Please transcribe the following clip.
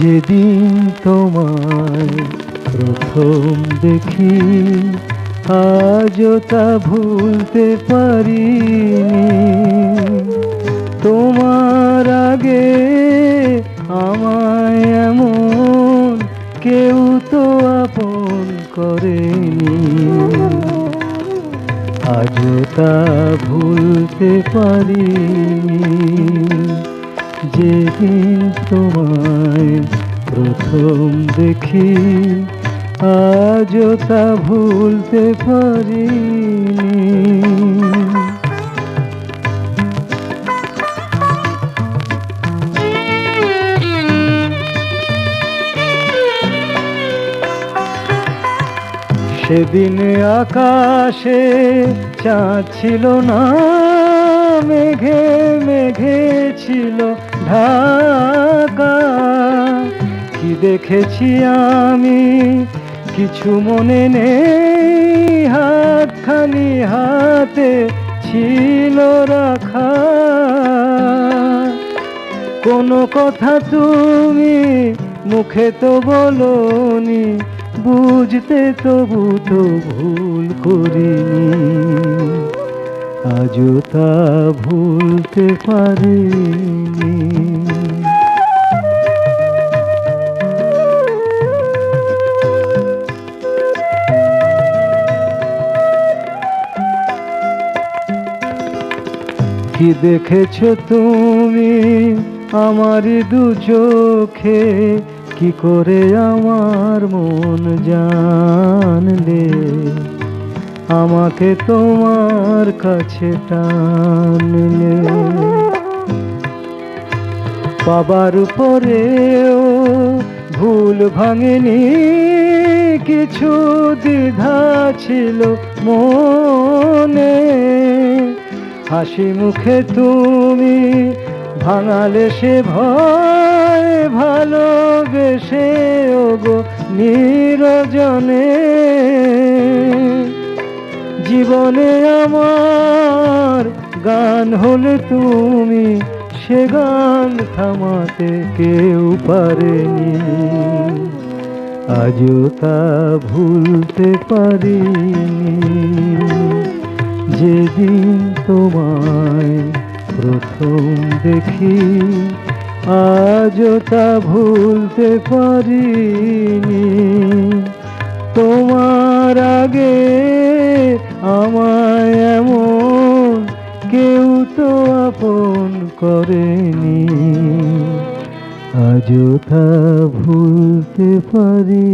যেদিন তোমায় প্রথম দেখি, আজও তা ভুলতে পারিনি। তোমার আগে আমায় এমন কেউ তো আপন করেনি। আজও তা ভুলতে পারিনি। যেদিন তোমায় প্রথম দেখি, আজও তা ভুলতে পারিনি। সেদিন আকাশে চাঁদ ছিল না, মেঘে মেঘে ছিল ঢাকা। কি দেখেছি আমি, কিছু মনে নেই। হাতখানি হাতে ছিল রাখা। কোনো কথা তুমি মুখে তো বলনি, বুঝতে তবু তো ভুল করিনি। আজও তা ভুলতে পারিনি। কি দেখেছ তুমি আমারই দু চোখে? কি করে আমার মন জানলে? আমাকে তোমার কাছে টানলে বাবার উপরেও ভুল ভাঙেনি, কিছু দ্বিধা ছিল মনে। হাসি মুখে তুমি ভাঙালে সে ভয়, ভালোবেসে ওগো নিরজনে। জীবনে আমার গান হলে তুমি সে গান থামাতে কেউ পারেনি। আজও তা ভুলতে পারি যেদিন তোমায় প্রথম দেখি, আজও তা ভুলতে পারিনি। তোমার আগে করেনি। আজও তা ভুলতে পারি